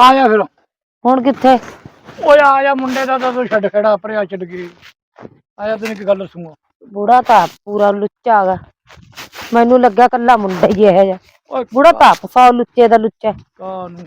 ਆ ਜਾ ਫਿਰ। ਹੁਣ ਕਿੱਥੇ? ਓਏ ਆ ਜਾ ਮੁੰਡੇ ਦਾ ਤਾਂ ਤੂੰ ਛੱਡ ਖੜਾ ਪਰਿਆ ਛੱਡ ਗਈ ਆ ਜਾ ਤੈਨੂੰ ਇੱਕ ਗੱਲ ਦੱਸੂਗਾ। ਬੁੜਾ ਤਾਂ ਪੂਰਾ ਲੁੱਚਾ ਗਾ ਮੈਨੂੰ ਲੱਗਾ ਕੱਲਾ ਮੁੰਡਾ ਹੀ ਇਹ ਜਿਹਾ। ਓਏ ਬੁੜਾ ਤਾਂ ਆਪ ਸੌ ਲੁੱਚੇ ਦਾ ਲੁੱਚਾ। ਕਾਨੂੰ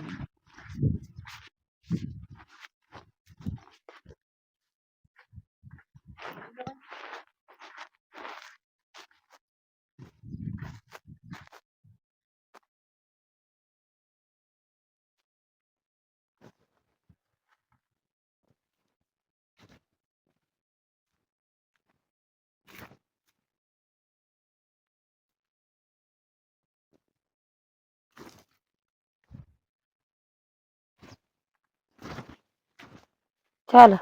ਚੱਲ।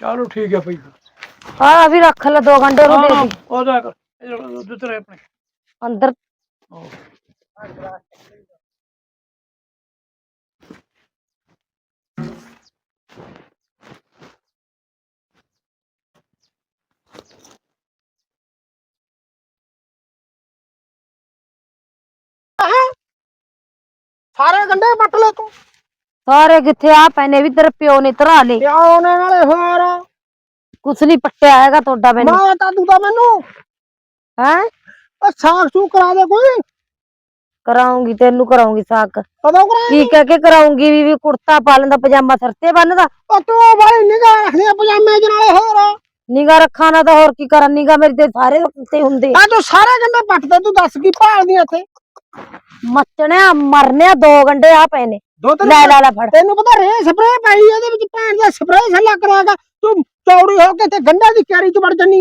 ਚਲੋ ਠੀਕ ਹੈ ਭਾਈ ਹਾਂ ਵੀ ਰੱਖ ਲੈ ਦੋ ਘੰਟੇ ਨੂੰ ਦੇ ਹਾਂ ਦੀ। ਉਹਦਾ ਕਰ। ਇਹ ਦੁੱਤਰੇ ਆਪਣੇ। ਅੰਦਰ। ਆਹੋ। ਸਾਰੇ ਗੰਡੇ ਪੱਟ ਲੈ ਤੂੰ। ਸਾਰੇ ਕਿੱਥੇ ਆ? ਪੈਨੇ ਵੀ ਤੇਰੇ ਪਿਓ ਨੇ ਧਰਾ ਲੇ ਕਿਆ ਉਹਨੇ ਨਾਲੇ ਹੋਰ। ਕੁਛ ਨਹੀਂ ਪੱਟਿਆ ਹੈਗਾ ਤੁਹਾਡਾ ਮੈਨੂੰ। ਮਾਂ ਤਾਂ ਤੂੰ ਤਾਂ ਮੈਨੂੰ। ਹੈ? ਉਹ ਸਾਖ ਸੂ ਕਰਾ ਦੇ ਕੋਈ। ਕਰਾਉਂਗੀ ਤੈਨੂੰ ਕਰਾਉਂਗੀ ਸਾਕ। ਕਦੋਂ ਕਰਾ ਕੀ ਕਹਿ ਕੇ ਕਰਾਉਂਗੀ ਵੀ ਵੀ ਕੁੜਤਾ ਪਾ ਲੈਂਦਾ ਪਜਾਮਾ ਸਿਰ ਤੇ ਬੰਨਦਾ? ਉਹ ਤੂੰ ਬਾਈ ਨਿਗਾਹ ਰੱਖਦੀ ਆ ਪਜਾਮੇ ਚ ਨਾਲੇ ਹੋਰ। ਨਿਗਾ ਰੱਖਾਂ ਨਾ ਤਾਂ ਹੋਰ ਕੀ ਕਰਾਂ? ਨਿਗਾ ਮੇਰੀ ਤੇ ਸਾਰੇ ਉੱਤੇ ਹੁੰਦੇ। ਆ ਤੂੰ ਸਾਰੇ ਗੰਡੇ ਪੱਟਦੇ ਤੂੰ ਦੱਸ ਕੀ ਭਾਲਦੀ ਆ ਇੱਥੇ? ਮੱਚਣਿਆ ਮਰਨਿਆ ਦੋ ਗੰਡੇ ਆ ਪਏ ਨੇ ਦੋ ਤਿੰਨ ਲੈ ਲੈ ਲੈ ਫੜ। ਤੈਨੂੰ ਪਤਾ ਰੇ ਸਪਰੇ ਪਾਈ ਇਹਦੇ ਵਿੱਚ ਭੈਣ ਦਾ ਸਪਰੇ ਛੱਲਾ ਕਰਾਗਾ ਤੂੰ ਚੌੜੀ ਹੋ ਕੇ ਤੇ ਗੰਡਾ ਦੀ ਕਿਆਰੀ ਚ ਵੜ ਜੰਨੀ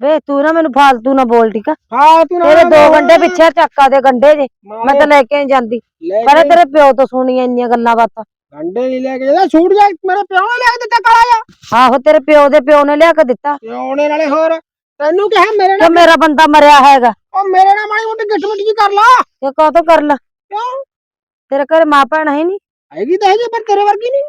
ਵੇ ਤੂੰ ਨਾ ਮੈਨੂੰ ਫਾਲਤੂ ਨਾ ਬੋਲ ਠੀਕ ਆ? ਹਾਂ ਤੂੰ ਤੇਰੇ ਦੋ ਗੰਡੇ ਪਿੱਛੇ ਚੱਕਾ ਦੇ ਗੰਡੇ ਜੇ। ਮੈਂ ਤਾਂ ਲੈ ਕੇ ਨਹੀਂ ਜਾਂਦੀ। ਪਰ ਤੇਰੇ ਪਿਓ ਤੋਂ ਸੁਣੀਆਂ ਇੰਨੀਆਂ ਗੱਲਾਂ ਬਾਤਾਂ। ਗੰਡੇ ਨਹੀਂ ਲੈ ਕੇ ਜਾਂਦਾ ਛੂਟ ਜਾ ਮੇਰੇ ਪਿਓ ਨੇ ਲੈ ਕੇ ਦਿੱਤਾ ਕਾਲਾ ਜਾ ਆਹੋ ਤੇਰੇ ਪਿਓ ਦੇ ਪਿਓ ਨੇ ਲਿਆ ਕੇ ਦਿੱਤਾ। ਪਿਓ ਨੇ ਨਾਲੇ ਹੋਰ ਤੈਨੂੰ ਕਿਹਾ ਮੇਰੇ ਕਿ ਨਾਲ ਮੇਰਾ ਬੰਦਾ ਮਰਿਆ ਹੈਗਾ। ਉਹ ਮੇਰੇ ਨਾਲ ਮਾੜੀ ਮੋਟੀ ਗਿੱਟ ਮਿੱਟ ਜੀ ਕਰ ਲਾ। ਤੋਂ ਕਰ ਲਾ? ਕਿਉਂ? ਤੇਰੇ ਘਰੇ ਮਾਂ ਭੈਣ ਹੈ ਨਹੀਂ? ਹੈਗੀ ਤਾਂ ਹੈਗੀ ਪਰ ਤੇਰੇ ਵਰਗੀ ਨਹੀਂ।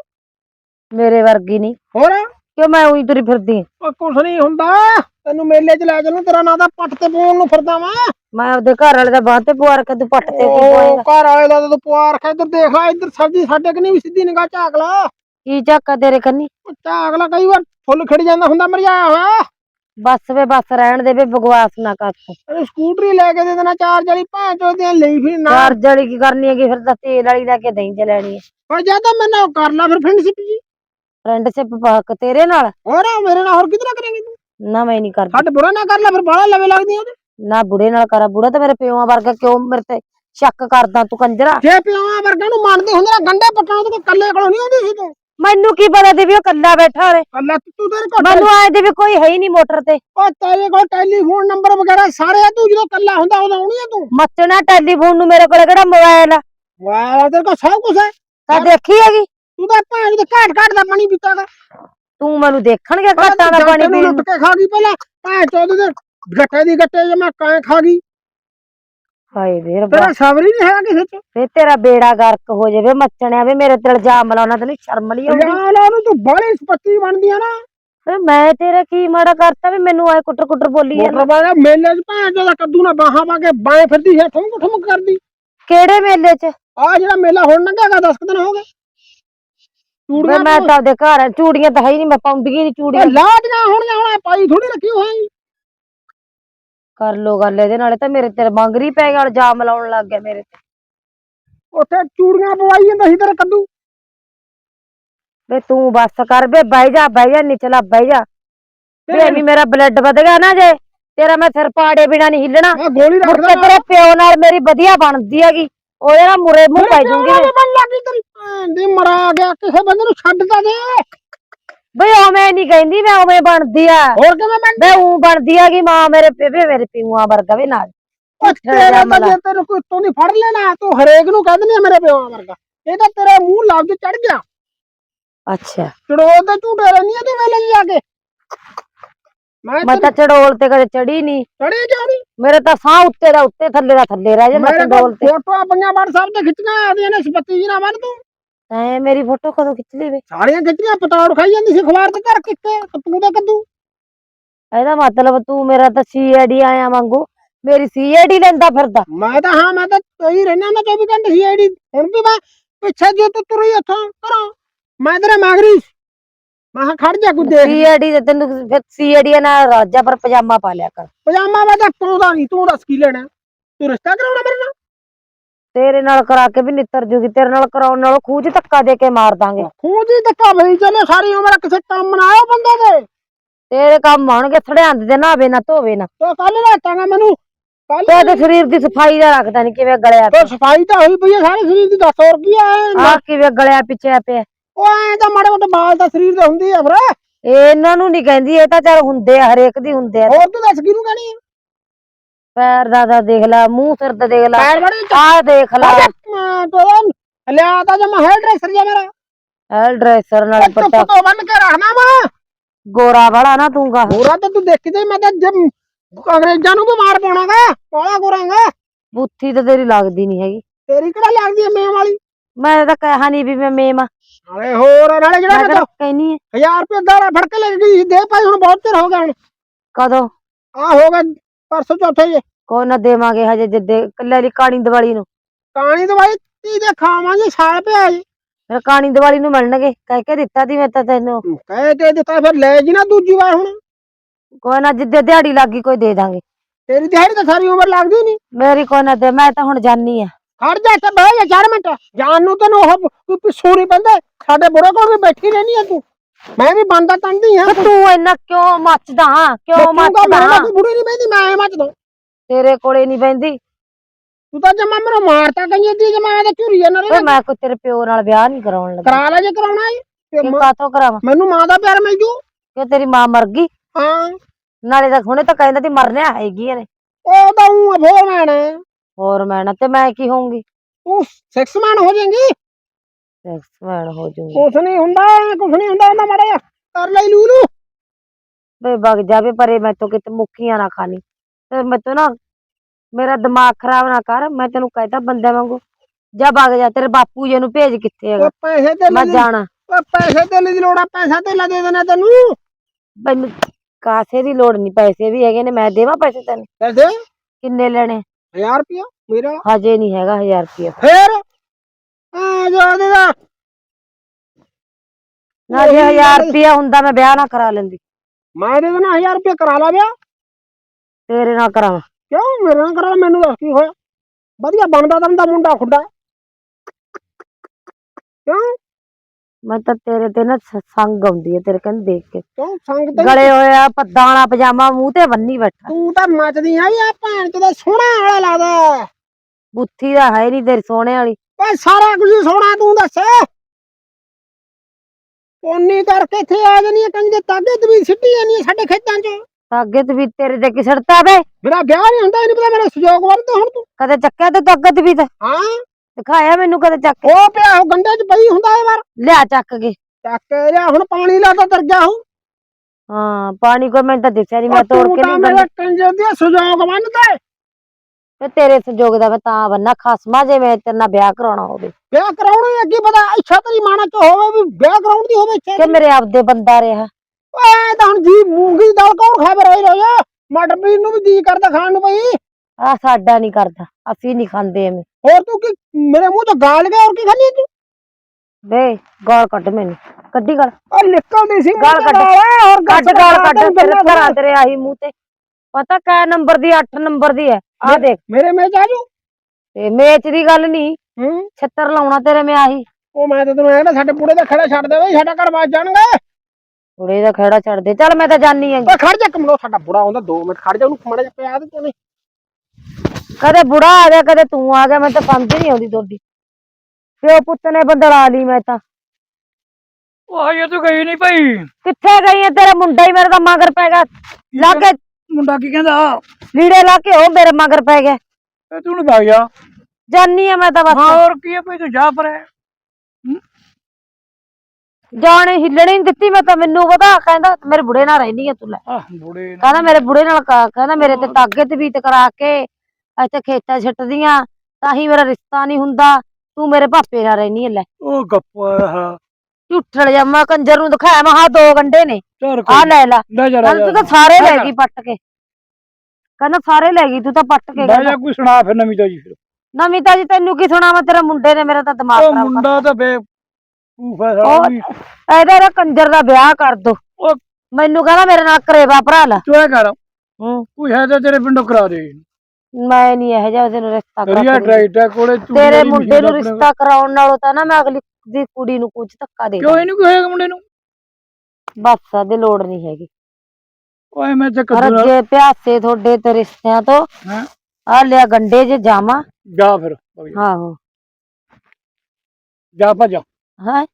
ਮੇਰੇ ਵਰਗੀ ਨਹੀਂ। ਹੋਰ? ਕਿਉਂ ਮੈਂ ਉਹੀ ਤੁਰੀ ਫਿਰਦੀ ਆਂ। ਉਹ ਕੁਛ ਨਹੀਂ ਹੁੰਦਾ। ਤੈਨੂੰ ਮੇਲੇ ਚ ਲੈ ਚੱਲੂ ਤੇਰਾ ਨਾਂ ਤਾਂ ਪੱਟ ਤੇ ਪਾਉਣ ਨੂੰ ਫਿਰਦਾ ਵਾਂ। ਮੈਂ ਆਪਦੇ ਘਰ ਵਾਲੇ ਦਾ ਬਾਹ ਤੇ ਪੁਆਰ ਕੇ ਤੂੰ ਪੱਟ ਤੇ ਕੀ ਉਹ ਪੋਏਗਾ ਘਰ ਵਾਲੇ ਦਾ ਤੂੰ ਪੁਆ ਰੱਖਿਆ ਇੱਧਰ ਦੇਖ ਲੈ ਇੱਧਰ ਸਬਜ਼ੀ ਸਾਡੇ ਕਨੀ ਵੀ ਸਿੱਧੀ ਨਿਗਾਹ ਝਾਕ ਲਾ। ਕੀ ਝਾਕਾ ਤੇਰੇ ਕੰਨੀ? ਉਹ ਝਾਕ ਲਾ ਕਈ ਵਾਰ ਫੁੱਲ ਖਿੜ ਜਾਂਦਾ ਹੁੰਦਾ ਮਰਜਾਇਆ ਹੋਇਆ। ਬੱਸ ਵੇ ਬੱਸ ਰਹਿਣ ਦੇ ਵੇ ਬਕਵਾਸ ਨਾ ਕਰ ਤੂੰ। ਅਰੇ ਸਕੂਟਰੀ ਲੈ ਕੇ ਦੇ ਦੇਣਾ ਚਾਰ ਜਲੀ ਭਾਂ ਚੋਦੀਆਂ ਲਈ ਫਿਰ ਨਾ। ਚਾਰ ਜੜੀ ਕੀ ਕਰਨੀ ਹੈਗੀ ਫਿਰ ਤਾਂ ਤੇਲ ਵਾਲੀ ਲੈ ਕੇ ਦਹੀਂ ਚ ਲੈਣੀ ਹੈ। ਪਰ ਜਾਂ ਤਾਂ ਮੈਨੂੰ ਕਰ ਲਾ ਫਿਰ ਫਰੈਂਡਸ਼ਿਪ ਜੀ। ਫਰੈਂਡਸ਼ਿਪ ਪਾਕ ਤੇਰੇ ਨਾਲ? ਹੋਰ ਮੇਰੇ ਨਾਲ ਹੋਰ ਕਿਧਰ ਕਰੇਂਗੀ ਤੂੰ? ਨਾ ਮੈਂ ਨਹੀਂ ਕਰਦੀ। ਛੱਡ ਬੁਰਾ ਨਾ ਕਰ ਲੈ ਫਿਰ ਬਾਹਲਾ ਲਵੇ ਲੱਗਦੀਆਂ ਉਹਦੇ। ਨਾ ਬੁੜੇ ਨਾਲ ਕਰਾ ਬੁੜਾ ਤਾਂ ਮੇਰੇ ਪਿਓਾਂ ਵਰਗਾ ਕਿਉਂ ਮੇਰੇ ਤੇ ਸ਼ੱਕ ਕਰਦਾ ਤੂੰ ਕੰਜਰਾ? ਜੇ ਪਿਓਾਂ ਵਰਗਾ ਨੂੰ ਮੰਨਦੇ ਹੁੰਦੇ ਨਾ ਗੰਡੇ ਪੱਟਣ ਤੋਂ ਕੱਲੇ ਕੋਲੋਂ ਨਹੀਂ ਆਉਂਦੀ ਸੀ ਤੂੰ। ਮੈਨੂੰ ਕੀ ਪਤਾ ਵੀ ਉਹ ਕੱਲਾ ਬੈਠਾ ਹੋਵੇ। ਕੱਲਾ ਤੂੰ ਤੇਰੇ ਕੋਲ ਮੈਨੂੰ ਆਏ ਦੇ ਵੀ ਕੋਈ ਹੈ ਹੀ ਨਹੀਂ ਮੋਟਰ ਤੇ। ਉਹ ਤੇਰੇ ਕੋਲ ਟੈਲੀਫੋਨ ਨੰਬਰ ਵਗੈਰਾ ਸਾਰੇ ਆ ਤੂੰ ਜਦੋਂ ਕੱਲਾ ਹੁੰਦਾ ਉਦੋਂ ਆਉਣੀ ਆ ਤੂੰ? ਮੱਚਣਾ ਟੈਲੀਫੋਨ ਨੂੰ ਮੇਰੇ ਕੋਲ ਕਿਹੜਾ ਮੋਬਾਈਲ ਆ? ਵਾਹ ਤੇਰੇ ਕੋਲ ਸਭ ਕੁਝ ਹੈ ਤਾਂ ਦੇਖੀ ਹੈਗੀ। ਤੂੰ ਤਾਂ ਭੈਣ ਦੇ ਘਾਟ ਘਾਟ ਦਾ ਪਾਣੀ ਪੀਤਾ ਦਾ ਤੂੰ ਮੈਨੂੰ ਦੇਖਣਗੇ ਘੱਟਾਂ ਦਾ ਪਾਣੀ ਪੀਣ ਲੁੱਟ ਕੇ ਖਾ ਗਈ ਪਹਿਲਾਂ। ਭੈਣ ਚੋਦ ਦੇ ਗੱਟੇ ਦੀ ਗੱਟੇ ਜੇ ਮੈਂ ਕਾਂ ਖਾ ਗਈ। ਹਾਏ ਵੇ ਰੱਬਾ। ਤੇਰਾ ਸਬਰ ਹੀ ਨਹੀਂ ਹੈਗਾ ਕਿਸੇ ਚ। ਵੇ ਤੇਰਾ ਬੇੜਾ ਗਰਕ ਹੋ ਜਾਵੇ ਮੱਚਣਿਆ ਵੇ ਮੇਰੇ ਤੇ ਇਲਜ਼ਾਮ ਲਾਉਣਾ ਤੈਨੂੰ ਸ਼ਰਮ ਨਹੀਂ ਆਉਂਦੀ। ਯਾਰ ਉਹਨੂੰ ਤੂੰ ਬਾਹਲੀ ਸਪੱਤੀ ਬਣਦੀ ਆ ਨਾ। ਵੇ ਮੈਂ ਤੇਰਾ ਕੀ ਮਾੜਾ ਕਰਤਾ ਵੀ ਮੈਨੂੰ ਆਏ ਕੁੱਟਰ ਕੁੱਟਰ ਬੋਲੀ ਜਾਂਦਾ। ਮੋਟਰ ਵਾਲਾ ਮੇਲੇ ਚ ਭੈਣ ਚੋਦ ਦਾ ਕੱਦੂ ਨਾ ਬਾਹਾਂ ਪਾ ਕੇ ਬਾਏ ਫਿਰਦੀ ਹੈ ਠੁਮਕ ਠੁਮਕ ਕਰਦੀ। ਕਿਹੜੇ ਮੇਲੇ 'ਚ? ਆ ਜਿਹੜਾ ਮੇਲਾ ਹੁਣ ਲੰਘਿਆਗਾ 10 ਦਿਨ ਹੋ ਗਏ। ਵੇ ਚੂੜੀਆਂ ਮੈਂ ਤਾਂ ਆਪਦੇ ਘਰ ਚੂੜੀਆਂ ਤਾਂ ਹੈ ਹੀ ਨਹੀਂ ਮੈਂ ਪਾਉਂਦੀ ਨਹੀਂ ਚੂੜੀਆਂ। ਲਾਟੀਆਂ ਹੋਣੀਆਂ ਹੁਣ ਪਾਈ ਥੋੜੀ ਰੱਖੀ ਹੋਈ ਕਰ ਲੋ ਗੱਲ ਇਹਦੇ ਨਾਲੇ ਤਾਂ ਮੇਰੇ ਤੇ ਮੰਗਰੀ ਪੈ ਗਿਆ ਇਲਜ਼ਾਮ ਲਾਉਣ ਲੱਗ ਗਿਆ ਮੇਰੇ ਤੇ। ਉੱਥੇ ਚੂੜੀਆਂ ਪਵਾਈ ਜਾਂਦਾ ਸੀ ਤੇਰਾ ਕੱਦੂ। ਵੇ ਤੂੰ ਬੱਸ ਕਰ ਵੇ ਬਹਿ ਜਾ ਬਹਿ ਜਾ ਨਿਚਲਾ ਬਹਿ ਜਾ। ਵੇ ਐਵੇਂ ਮੇਰਾ ਬਲੱਡ ਵਧ ਗਿਆ ਨਾ ਜੇ ਤੇਰਾ ਮੈਂ ਸਿਰ ਪਾੜੇ ਬਿਨਾ ਨਹੀਂ ਹਿੱਲਣਾ। ਮੈਂ ਗੋਲੀ ਮੁੜ ਰੱਖਦਾ ਕੇ ਤੇਰੇ ਪਿਓ ਨਾਲ ਮੇਰੀ ਵਧੀਆ ਬਣਦੀ ਹੈਗੀ। ਉਹਦੇ ਨਾਲ ਮੁਰੇ ਮੂੰਹ ਪੈ ਜੂਗੀ ਮੇਰੇ ਬਣ ਲੱਗੀ ਤੇਰੀ ਭੈਣ ਦੀ ਮਰਾ ਗਿਆ ਕਿਸੇ ਬੰਦੇ ਨੂੰ ਛੱਡ ਤਾਂ ਦੇ। ਬਈ ਉਵੇਂ ਨਹੀਂ ਕਹਿੰਦੀ ਮੈਂ ਉਵੇਂ ਬਣਦੀ ਆ। ਹੋਰ ਕਿਵੇਂ ਮੈਂ ਉਹ ਬਣਦੀ ਹੈਗੀ ਮਾਂ ਮੇਰੇ ਬੇਬੇ ਮੇਰੇ ਪਿਊਆਂ ਵਰਗਾ ਵੀ ਨਾਲ। ਉਹ ਉੱਠ ਤੇਰਾ ਜਾ ਤਾਂ ਮਲਾ। ਜੇ ਤੈਨੂੰ ਕੋਈ ਉੱਤੋਂ ਦੀ ਫੜ ਲੈਣਾ ਤੂੰ ਹਰੇਕ ਨੂੰ ਕਹਿ ਦਿੰਦੀ ਆ ਮੇਰੇ ਪਿਓ ਵਰਗਾ। ਇਹ ਤਾਂ ਤੇਰੇ ਮੂੰਹ ਲਫ਼ਜ਼ ਚੜ ਗਿਆ। ਅੱਛਾ। ਚੜੋਲ ਤੇ ਝੂਟੇ ਰਹਿੰਦੀ ਆ ਤੂੰ ਵੇਲੇ ਜਾ ਕੇ। ਮੈਂ ਮੈਂ ਤਾਂ ਚੜੋਲ ਤੇ ਕਦੇ ਚੜੀ ਨਹੀਂ ਚੜੀ ਜਾਣੀ ਮੇਰੇ ਤਾਂ ਸਾਹ ਉੱਤੇ ਦਾ ਉੱਤੇ ਥੱਲੇ ਦਾ ਥੱਲੇ ਰਹਿ ਜਾਂਦਾ ਚੜੋਲ ਤੇ। ਫੋਟੋਆਂ ਪਈਆਂ WhatsApp ਤੇ ਖਿੱਚੀਆਂ ਆਦੀਆਂ ਨੇ ਸਪੱਤੀ ਜੀ ਨਾ ਬਣ ਤੂੰ। ਐ ਮੇਰੀ ਫੋਟੋ ਕਦੋਂ ਖਿੱਚ ਲਈ ਵੇ? ਸਾਰੀਆਂ ਖਿੱਚੀਆਂ ਪਤੌੜ ਖਾਈ ਜਾਂਦੀ ਸੀ ਅਖਬਾਰ ਤੇ ਧਰ ਕਿੱਕੇ ਤੇ ਤੂੰ ਤਾਂ ਕੱਦੂ। ਇਹਦਾ ਮਤਲਬ ਤੂੰ ਮੇਰਾ ਤਾਂ ਸੀਆਈਡੀ ਆਇਆ ਵਾਂਗੂ ਮੇਰੀ ਸੀਆਈਡੀ ਲੈਂਦਾ ਫਿਰਦਾ। ਮੈਂ ਤਾਂ ਹਾਂ ਮੈਂ ਤਾਂ ਕਹੀ ਰਹਿਣਾ ਮੈਂ 24 ਘੰਟੇ ਸੀ ਆਈਡੀ ਹੁਣ ਵੀ ਮੈਂ ਪਿੱਛੇ ਜੇ ਤੂੰ ਤੁਰੀ ਇੱਥੋਂ ਕਰੋ ਮੈਂ ਤੇਰੇ ਮਗਰੀ। ਮੈਂ ਕਿਹਾ ਖੜ ਜਾ ਦੇਖ। ਸੀਆਈਡੀ ਤੇ ਤੈਨੂੰ ਫਿਰ ਸੀਆਈਡੀ ਨਾਲ ਰਾਜਾ ਪਰ ਪਜਾਮਾ ਪਾ ਲਿਆ ਕਰ। ਪਜਾਮਾ ਮੈਂ ਤਾਂ ਪਾਉਂਦਾ ਨਹੀਂ ਤੂੰ ਦੱਸ ਕੀ ਲੈਣਾ। ਤੂੰ ਰਿਸ਼ਤਾ ਕਰਾਉਣਾ ਮੇਰੇ ਨਾਲ? ਤੇਰੇ ਨਾਲ ਕਰਾ ਕੇ ਵੀ ਨਿੱਤਰ ਜੂਗੀ ਤੇਰੇ ਨਾਲ ਕਰਾਉਣ ਨਾਲੋਂ ਖੂਹ 'ਚ ਧੱਕਾ ਦੇ ਕੇ ਮਾਰ ਦਾਂਗੇ। ਖੂਹ ਜੀ ਧੱਕਾ ਬਈ ਚੱਲੇ ਸਾਰੀ ਉਮਰ ਕਿਸੇ ਕੰਮ ਨਾ ਆਇਆ ਬੰਦੇ ਦੇ। ਤੇਰੇ ਕੰਮ ਆਉਣਗੇ ਥੜਿਆਂਦ ਦੇ ਨਹਾਵੇ ਨਾ ਧੋਵੇ ਨਾ। ਤੇ ਕੱਲ ਰਾਤਾਂਗਾ ਮੈਨੂੰ ਕੱਲ ਤੇ ਉਹਦੇ ਸਰੀਰ ਦੀ ਸਫ਼ਾਈ ਦਾ ਰੱਖਦਾ ਨਹੀਂ ਕਿਵੇਂ ਗਲਿਆ ਤੇ ਸਫ਼ਾਈ ਤਾਂ ਹੋਈ ਪਈ ਹੈ ਸਾਰੇ ਸਰੀਰ ਦੀ ਦੱਸ ਹੋਰ ਕੀ ਆ ਆ ਕਿਵੇਂ ਗਲਿਆ ਪਿੱਛੇ ਪਿਆ। ਉਹ ਐ ਤਾਂ ਮਾੜੇ ਮੋਟੇ ਬਾਲ ਤਾਂ ਸਰੀਰ ਦੇ ਹੁੰਦੀ ਆ ਫਿਰ ਇਹ ਇਹਨਾਂ ਨੂੰ ਨਹੀਂ ਕਹਿੰਦੀ ਇਹ ਤਾਂ ਚੱਲ ਹੁੰਦੇ ਆ ਹਰੇਕ ਦੀ ਹੁੰਦੇ ਆ। ਹੋਰ ਤੂੰ ਦੱਸ ਕਿਹਨੂੰ ਕਹਿਣੀ ਆ? ਪੈਰ ਦਾ ਦਾ ਦੇਖ ਲੈ ਮੂੰਹ ਸਿਰ ਦਾ ਦੇਖ ਲੈ ਪੈਰ ਬੜੇ ਆਹ ਦੇਖ ਲੈ। ਤੋਰਨ ਲਿਆ ਤਾਂ ਜੇ ਮੈਂ ਹੈਡ ਡਰੈਸਰ ਜਾ ਮੇਰਾ। ਹੈਲ ਡਰੈਸਰ ਨਾਲ ਪੱਟਾ। ਫੋਟੋ ਬੰਨ ਕੇ ਰੱਖਣਾ ਵਾ। ਗੋਰਾ ਵਾਲਾ ਨਾ ਤੂੰਗਾ। ਗੋਰਾ ਤਾਂ ਤੂੰ ਦੇਖਦੇ ਮੈਂ ਤਾਂ ਜਮ ਅੰਗਰੇਜ਼ਾਂ ਨੂੰ ਵੀ ਮਾਰ ਪਾਉਣਾਗਾ ਪਾਲਾ ਗੋਰਾਂਗਾ। ਬੁੱਥੀ ਤਾਂ ਤੇਰੀ ਲੱਗਦੀ ਨਹੀਂ ਹੈਗੀ। ਤੇਰੀ ਕਿਹੜਾ ਲੱਗਦੀ ਆ ਮੇਮ ਵਾਲੀ? ਮੈਂ ਤਾਂ ਕਹਿਆ ਨਹੀਂ ਵੀ ਮੈਂ ਮੇਮ ਆ। ਨਾਲੇ ਹੋਰ ਨਾਲੇ ਜਿਹੜਾ ਮੈਂ ਤਾਂ ਕਹਿਨੀ ਆ। 1000 ਰੁਪਏ ਦਾੜਾ ਫੜ ਕੇ ਲੈ ਗਈ ਦੇ ਭਾਈ ਹੁਣ ਬਹੁਤ ਚਿਰ ਹੋ ਗਿਆ ਹੁਣ। ਕਦੋਂ? ਆ ਹੋ ਗਿਆ ਪਰਸੋਂ ਚੌਥੇ ਜੇ। ਕੋਈ ਨਾ ਦੇਵਾਂਗੇ ਹਜੇ ਜਿੱਦੇ ਕੱਲੇ ਲਈ ਕਾਣੀ ਦੀਵਾਲੀ ਨੂੰ। ਕਾਣੀ ਦਵਾਈ ਤੀ ਦੇ ਖਾਵਾਂਗੇ ਸਾਲ ਪਿਆ ਜੀ। ਫਿਰ ਕਾਣੀ ਦੀਵਾਲੀ ਨੂੰ ਮਿਲਣਗੇ। ਕਹਿ ਕੇ ਦਿੱਤਾ ਦੀ ਮੈਂ ਤਾਂ ਤੈਨੂੰ। ਕਹਿ ਤੇ ਦਿੱਤਾ ਫਿਰ ਲੈ ਜੀ ਨਾ ਦੂਜੀ ਵਾਰ ਹੁਣ। ਕੋਈ ਨਾ ਜਿੱਦੇ ਦਿਹਾੜੀ ਲੱਗੀ ਕੋਈ ਦੇ ਦਾਂਗੇ। ਤੇਰੀ ਦਿਹਾੜੀ ਤਾਂ ਸਾਰੀ ਉਮਰ ਲੱਗਦੀ ਨਹੀਂ। ਮੇਰੀ ਕੋਈ ਨਾ ਦੇ ਮੈਂ ਤਾਂ ਹੁਣ ਜਾਨੀ ਆ। ਖੜ ਜਾ ਇੱਥੇ ਬਹਿ ਜਾ ਚਾਰ ਮਿੰਟ। ਜਾਨ ਨੂੰ ਤੈਨੂੰ ਉਹ ਕੋਈ ਨਹੀਂ ਪੈਂਦੇ। ਸਾਡੇ ਬੁੜੇ ਕੋਲ ਵੀ ਬੈਠੀ ਰਹਿਣੀ ਆ ਤੂੰ। ਮੈਂ ਵੀ ਬੰਦਾ ਤੰਦੀ ਹਾਂ ਤੇ ਤੂੰ ਇੰਨਾ ਕਿਉਂ ਮੱਚਦਾ? ਕਿਉਂ ਮੱਚਦਾ? ਕੋਈ ਬੁੜੀ ਨਹੀਂ ਪੈਂਦੀ ਮੈਂ ਐ ਮੱਚਦਾ। ਤੇਰੇ ਕੋਲੇ ਨਹੀਂ ਬੈੰਦੀ ਤੂੰ ਤਾਂ ਜਮਾ ਮੈਨੂੰ ਮਾਰਤਾ ਕਹੀਂ ਦੀ ਜਮਾ ਤੇ ਝੁਰੀ ਜਾਂਦਾ ਓਏ ਮੈਂ ਕੋਈ ਤੇਰੇ ਪਿਓ ਨਾਲ ਵਿਆਹ ਨਹੀਂ ਕਰਾਉਣ ਲੱਗਾ। ਕਰਾ ਲੈ ਜੇ ਕਰਾਉਣਾ ਹੈ ਤੇ ਕਿ ਮ- ਕਾਤੋਂ ਕਰਾਵਾਂ? ਮੈਨੂੰ ਮਾਂ ਦਾ ਪਿਆਰ ਮਿਲ ਜੂ। ਕਿ ਤੇਰੀ ਮਾਂ ਮਰ ਗਈ? ਹਾਂ। ਨਾਲੇ ਤਾਂ ਹੁਣੇ ਤਾਂ ਕਹਿੰਦਾ ਤੀ ਮਰਨਿਆ ਹੈਗੀ ਨੇ ਉਹ ਤਾਂ ਉਹ ਅਫੋਰ ਮੈਨ ਹੈ ਹੋਰ ਮੈਂ ਨਾ ਤੇ ਮੈਂ ਕੀ ਹੋਊਂਗੀ? ਤੂੰ ਸਿਕਸ ਮੈਨ ਹੋ ਜਾਏਂਗੀ। ਸੈਕਸਮੈਨ ਹੋ ਜਾਊਂਗੀ ਕੁਛ ਨਹੀਂ ਹੁੰਦਾ ਕੁਛ ਨਹੀਂ ਹੁੰਦਾ ਉਹਨਾਂ ਮਾੜਾ ਜਿਹਾ ਕਰ ਲੈ ਲੂਲੂ ਬੇ ਵਗ ਜਾਵੇ ਪਰੇ ਮੈਂ ਤੋਂ ਕਿਤੇ ਮੁੱਕੀਆਂ ਨਾ ਖਾਣੀ ਤੇ ਮੈਂ ਤੋਂ ਨਾ ਮੇਰਾ ਦਿਮਾਗ ਖਰਾਬ ਨਾ ਕਰ ਮੈਂ ਤੈਨੂੰ ਕਹਿਤਾ ਬੰਦੇ ਵਾਂਗੂ ਜਾ ਵਗ ਜਾ ਤੇਰੇ ਬਾਪੂ ਜੀ ਨੂੰ ਭੇਜ ਕਿੱਥੇ ਹੈਗਾ। ਉਹ ਪੈਸੇ ਤੇ ਮੈਂ ਜਾਣਾ। ਉਹ ਪੈਸੇ ਤੇ ਦੀ ਲੋੜ ਆ ਪੈਸਾ ਤੇ ਦੇ ਦੇਣਾ ਤੈਨੂੰ। ਮੈਨੂੰ ਕਾਸੇ ਦੀ ਲੋੜ ਨਹੀਂ ਪੈਸੇ ਵੀ ਹੈਗੇ ਨੇ ਮੈਂ ਦੇਵਾਂ ਪੈਸੇ ਤੈਨੂੰ? ਪੈਸੇ? ਕਿੰਨੇ ਲੈਣੇ? 1000 ਰੁਪਇਆ ਮੇਰਾ ਹਜੇ ਨਹੀਂ ਹੈਗਾ 1000 ਰੁਪਏ ਫੇਰ? ਆ ਜਾ ਦੇ ਦਾ। ਨਾ ਜੇ ਉਹੀ 1000 ਗੱਲ- ਰੁਪਏ ਹੁੰਦਾ ਮੈਂ ਵਿਆਹ ਨਾ ਕਰਾ ਲੈਂਦੀ। ਮੈਂ ਦੇ ਦੇਣਾ 1000 ਰੁਪਇਆ ਕਰਾ ਲਾ ਵਿਆਹ। ਤੇਰੇ ਨਾਲ ਕਰਾਵਾਂ। ਕਿਉਂ? ਮੇਰੇ ਨਾਲ ਕਰਾ ਲਾ, ਮੈਨੂੰ ਦੱਸ ਕੀ ਹੋਇਆ? ਵਧੀਆ ਬਣਦਾ ਤਾਂ ਦਾ ਮੁੰਡਾ ਖੁੱਡਾ। ਕਿਉਂ? ਮੈਂ ਤਾਂ ਤੇਰੇ ਤੇ ਨਾ ਸ- ਸੰਗ ਆਉਂਦੀ ਹੈ ਤੇਰੇ ਕੰਨ ਦੇਖ ਕੇ। ਕਿਉਂ? ਸੰਗ ਤੇ ਗਲੇ ਹੋਇਆ ਪੱਦਾਣਾ ਪਜਾਮਾ ਮੂੰਹ ਤੇ ਬੰਨੀ ਬੈਠਾ। ਤੂੰ ਤਾਂ ਮੱਚਦੀ ਆ ਯਾ ਭੈਣ ਤੇ ਸੋਹਣਾ ਵਾਲਾ ਲੱਗਦਾ। ਬੁੱਥੀ ਦਾ ਹੈ ਨਹੀਂ ਤੇਰੀ ਸੋਹਣੇ ਵਾਲੀ। ਓਏ ਸਾਰਾ ਕੁਝ ਹੀ ਸੋਹਣਾ ਤੂੰ ਦੱਸ। ਪੋਨੀ ਕਰਕੇ ਇੱਥੇ ਆ ਜਾਨੀ ਆ ਕੰਜ ਤਾਗੇ ਤੇ ਵੀ ਸਿੱਟੀ ਜਾਨੀ ਸਾਡੇ ਖੇਤਾਂ 'ਚ। ਤਾਂ ਅੱਗੇ ਤੇ ਵੀ ਤੇਰੇ ਤੇ ਕਿਸੜਤਾ ਵੇ? ਮੇਰਾ ਵਿਆਹ ਨਹੀਂ ਹੁੰਦਾ ਇਹ ਨਹੀਂ ਪਤਾ ਮੇਰਾ ਸਹਿਯੋਗ ਵੱਧ ਹੁਣ ਤੂੰ। ਕਦੇ ਚੱਕਿਆ ਤੇ ਅੱਗੇ ਵੀ ਤੇ ਹਾਂ। ਦਿਖਾਇਆ ਮੈਨੂੰ ਕਦੇ ਚੱਕ ਕੇ? ਉਹ ਪਿਆ ਉਹ ਗੰਡੇ 'ਚ ਪਈ ਹੁੰਦਾ ਇਹ ਵਾਰ। ਲਿਆ ਚੱਕ ਕੇ। ਚੱਕ ਕੇ ਲਿਆ ਹੁਣ ਪਾਣੀ ਲਾ ਤਾਂ ਤਰ ਗਿਆ ਹੂੰ ਹਾਂ ਪਾਣੀ ਕੋਈ ਮੈਨੂੰ ਤਾਂ ਦਿਸਿਆ ਨਹੀਂ ਮੈਂ ਤੋੜ ਕੇ ਨਹੀਂ ਗੰਢ ਕੰਜਰ ਦੀ ਸਹਿਯੋਗ ਬੰਨਦਾ ਤੇ ਤੇਰੇ ਸੰਜੋਗ ਦਾ ਮੈਂ ਤਾਂ ਬੰਨਾ ਖਸਮਾ ਜੇ ਮੈਂ ਤੇਰੇ ਨਾਲ ਵਿਆਹ ਕਰਾਉਣਾ ਹੋਵੇ। ਵਿਆਹ ਕਰਾਉਣਾ ਹੀ ਅੱਗੇ ਪਤਾ ਇੱਛਾ ਤੇਰੀ ਮਾਣਾ 'ਚ ਹੋਵੇ ਵੀ ਵਿਆਹ ਕਰਾਉਣ ਦੀ ਹੋਵੇ ਇੱਥੇ ਕਿ ਮੇਰੇ ਆਪਦੇ ਬੰਦਾ ਰਿਹਾ। ਓਏ ਤਾਂ ਹੁਣ ਜੀ ਮੂੰਗੀ ਦਾਲ ਕੌਣ ਖਾਵੇ ਰੋਈ ਰੋਇਆ ਮਟਰ ਪਨੀਰ ਨੂੰ ਵੀ ਜੀ ਕਰਦਾ ਖਾਣ ਨੂੰ ਬਈ। ਆ ਸਾਡਾ ਨਹੀਂ ਕਰਦਾ ਅਸੀਂ ਨਹੀਂ ਖਾਂਦੇ ਐਵੇਂ। ਹੋਰ ਤੂੰ ਕੀ ਮੇਰੇ ਮੂੰਹ 'ਚ ਗਾਲ ਗਿਆ ਹੋਰ ਕੀ ਖਾਣੀ ਤੂੰ? ਵੇ ਗਾਲ ਕੱਢ ਮੈਨੂੰ ਕੱਢੀ ਗਾਲ। ਉਹ ਨਿਕਲਦੀ ਸੀ ਗਾਲ ਕੱਢ। ਹੋਰ ਕੱਢ ਗਾਲ ਕੱਢ ਤੇਰੇ ਘਰਾਂ ਤੇਰੇ ਆਹੀ ਮੂੰਹ ਤੇ। ਪਤਾ ਕਾ ਨੰਬਰ ਦੀ 8 ਨੰਬਰ ਦੀ ਹੈ। ਆ ਦੇਖ। ਮੇਰੇ ਮੇਚ ਆ ਜੂ? ਤੇ ਮੇਚ ਦੀ ਗੱਲ ਨਹੀਂ। ਹੂੰ? ਛੱਤਰ ਲਾਉਣਾ ਤੇਰੇ ਮੈਂ ਆਹੀ। ਉਹ ਮੈਂ ਤਾਂ ਤੈਨੂੰ ਕਹਿੰਦਾ ਸਾਡੇ ਬੁੜੇ ਦਾ ਖੜਾ ਛੱਡ ਦੇ ਬਈ ਸਾਡਾ ਘਰ ਬਾਜ ਜਾਣਗੇ। ਕੁੜੇ ਦਾ ਖੇੜਾ ਛੱਡ ਦੇ। ਚੱਲ ਮੈਂ ਤਾਂ ਜਾਨੀ ਆਂ। ਓਏ ਖੜ ਜਾ ਕਮਲੋ ਸਾਡਾ ਬੁੜਾ ਆਉਂਦਾ 2 ਮਿੰਟ ਖੜ ਜਾ ਉਹਨੂੰ ਮਾੜਾ ਜਿਹਾ ਪਿਆ ਦੇ ਤੂੰ। ਕਦੇ ਬੁੜਾ ਆ ਗਿਆ ਕਦੇ ਤੂੰ ਆ ਗਿਆ ਮੈਂ ਤਾਂ ਸਮਝ ਨਹੀਂ ਆਉਂਦੀ ਤੁਹਾਡੀ। ਪਿਓ ਪੁੱਤ ਨੇ ਬੰਦਲਾ ਲਈ ਮੈਂ ਤਾਂ। ਉਹ ਹਜੇ ਤੂੰ ਗਈ ਨਹੀਂ ਭਾਈ। ਕਿੱਥੇ ਗਈ ਹੈ ਤੇਰਾ ਮੁੰਡਾ ਹੀ ਮੇਰੇ ਤਾਂ ਮਗਰ ਪੈ ਗਿਆ। ਲਾ ਕੇ ਮੁੰਡਾ ਕੀ ਕਹਿੰਦਾ? ਲੀੜੇ ਲਾ ਕੇ ਉਹ ਮੇਰੇ ਮਗਰ ਪੈ ਗਿਆ। ਤੇ ਤੂੰ ਨਾ ਜਾ ਜਾਨੀ ਆ ਮੈਂ ਤਾਂ ਬਸ। ਹੋਰ ਕੀ ਹੈ ਭਾਈ ਤੂੰ ਜਾ ਪਰ। ਜਾਣੇ ਹਿੱਲਣੇ ਨਹੀਂ ਦਿੱਤੀ ਮੈਂ ਤਾਂ ਮੈਨੂੰ ਪਤਾ ਕਹਿੰਦਾ ਮੇਰੇ ਬੁੜੇ ਨਾਲ ਰਹਿਣੀ ਆ ਤੂੰ ਲੈ। ਆਹ ਬੁੜੇ ਨੇ। ਕਹਿੰਦਾ ਮੇਰੇ ਬੁੜੇ ਨਾਲ ਕ- ਕਹਿੰਦਾ ਮੇਰੇ ਤੇ ਤਾਗੇ ਤੇ ਬੀਤ ਕਰਾ ਕੇ ਇੱਥੇ ਖੇਤਾਂ ਛੱਟਦੀਆਂ ਤਾਂ ਹੀ ਮੇਰਾ ਰਿਸ਼ਤਾ ਨਹੀਂ ਹੁੰਦਾ ਤੂੰ ਮੇਰੇ ਭਾਪੇ ਨਾਲ ਰਹਿਣੀ ਆ ਲੈ। ਉਹ ਗੱਪਾ ਝੂਠੜ ਜਮਾ ਕੰਜਰ ਨੂੰ ਦਿਖਾਇਆ ਮੈਂ ਹਾਂ ਦੋ ਗੰਡੇ ਨੇ ਆ ਲੈ ਲੈ। ਲੈ ਜਾ ਕਹਿੰਦਾ ਤੂੰ ਤਾਂ ਸਾਰੇ ਲੈ ਗਈ ਪੱਟ ਕੇ। ਕਹਿੰਦਾ ਸਾਰੇ ਲੈ ਗਈ ਤੂੰ ਤਾਂ ਪੱਟ ਕੇ ਲੈ ਜਾ ਕੋਈ ਸੁਣਾ ਫਿਰ ਨਵੀਂ ਤਾਜੀ ਫਿਰ। ਨਵੀਂ ਤਾਂ ਜੀ ਤੈਨੂੰ ਕੀ ਸੁਣਾਵਾਂ ਤੇਰੇ ਮੁੰਡੇ ਨੇ ਮੇਰਾ ਤਾਂ ਦਿਮਾਗ ਉਹ ਖਰਾਬ ਮੁੰਡਾ ਤਾਂ ਬੇ ਪੂਫਾ ਉਹ ਸਾਲਾ ਵੀ। ਇਹਦਾ ਕੰਜਰ ਦਾ ਵਿਆਹ ਕਰ ਦੋ। ਉਹ ਮੈਨੂੰ ਕਹਿੰਦਾ ਮੇਰੇ ਨਾਲ ਕਰੇਵਾ ਭਰਾ ਲੈ। ਇਹ ਕਰ। ਹੂੰ। ਕੋਈ ਹੈ ਤਾਂ ਤੇਰੇ ਪਿੰਡੋਂ ਕਰਾ ਦੇ। ਮੈਂ ਨਹੀਂ ਇਹ ਜਿਹਾ ਉਹਦੇ ਨਾਲ ਰਿਸ਼ਤਾ ਕਰੀਆ ਟਰੈਕਟਰ ਕੋਲੇ ਤੇਰੇ ਮੁੰਡੇ ਨੂੰ ਰਿਸ਼ਤਾ ਕਰਾਉਣ ਨਾਲੋਂ ਤਾਂ ਨਾ ਮੈਂ ਅਗਲੀ ਦੀ ਕੁੜੀ ਨੂੰ ਕੁਝ ਧੱਕਾ ਦੇ ਕਿਉਂ ਇਹਨੂੰ ਹੋਏਗਾ ਮੁੰਡੇ ਨੂੰ? ਬਸ ਦੇ ਲੋੜ ਨਹੀਂ ਹੈਗੀ। ਓਏ ਮੈਂ ਤੇ ਕਦੂ ਰੱਜੇ ਪਿਆਸੇ ਤੁਹਾਡੇ ਤੇ ਰਿਸ਼ਤਿਆਂ ਤੋਂ ਹੈਂ? ਆ ਲਿਆ ਗੰਡੇ 'ਚ ਜਾਵਾਂ। ਜਾ ਫਿਰ ਜਾ। ਆਹੋ। ਜਾ ਭੱਜ ਜਾ। ਹਾਂ?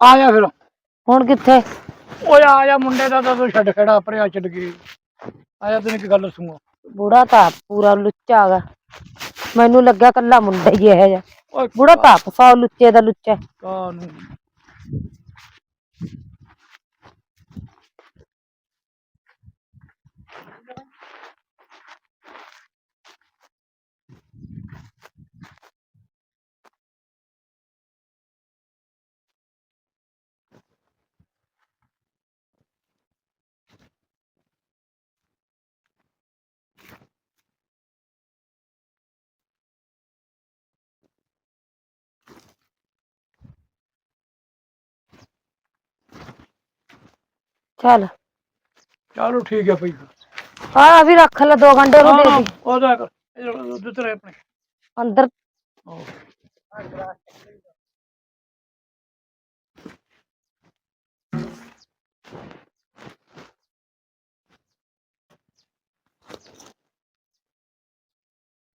ਆ ਜਾ ਫਿਰ। ਹੁਣ ਕਿੱਥੇ? ਓਏ ਆ ਜਾ ਮੁੰਡੇ ਦਾ ਤਾਂ ਤੂੰ ਛੱਡ ਖੜਾ ਪਰੇ ਆ ਛੱਡ ਗਈ ਆ ਜਾ ਤੈਨੂੰ ਇੱਕ ਗੱਲ ਦੱਸੂਗਾ। ਬੁੜਾ ਤਾਂ ਪੂਰਾ ਲੁੱਚਾ ਗਾ ਮੈਨੂੰ ਲੱਗਿਆ ਕੱਲਾ ਮੁੰਡਾ ਹੀ ਇਹ ਜਿਹਾ। ਓਏ ਬੁੜਾ ਤਾਂ ਆਪ ਸੌ ਲੁੱਚੇ ਦਾ ਲੁੱਚਾ। ਕਾਨੂੰ ਚੱਲ। ਚਲੋ ਠੀਕ ਹੈ ਭਾਈ ਆ ਵੀ ਰੱਖ ਲੈ ਦੋ ਘੰਟੇ ਨੂੰ ਦੇ ਹਾਂ, ਦੀ ਉਹਦਾ ਕਰ ਦੁੱਧ ਰਹੇ ਆਪਣੇ। ਅੰਦਰ।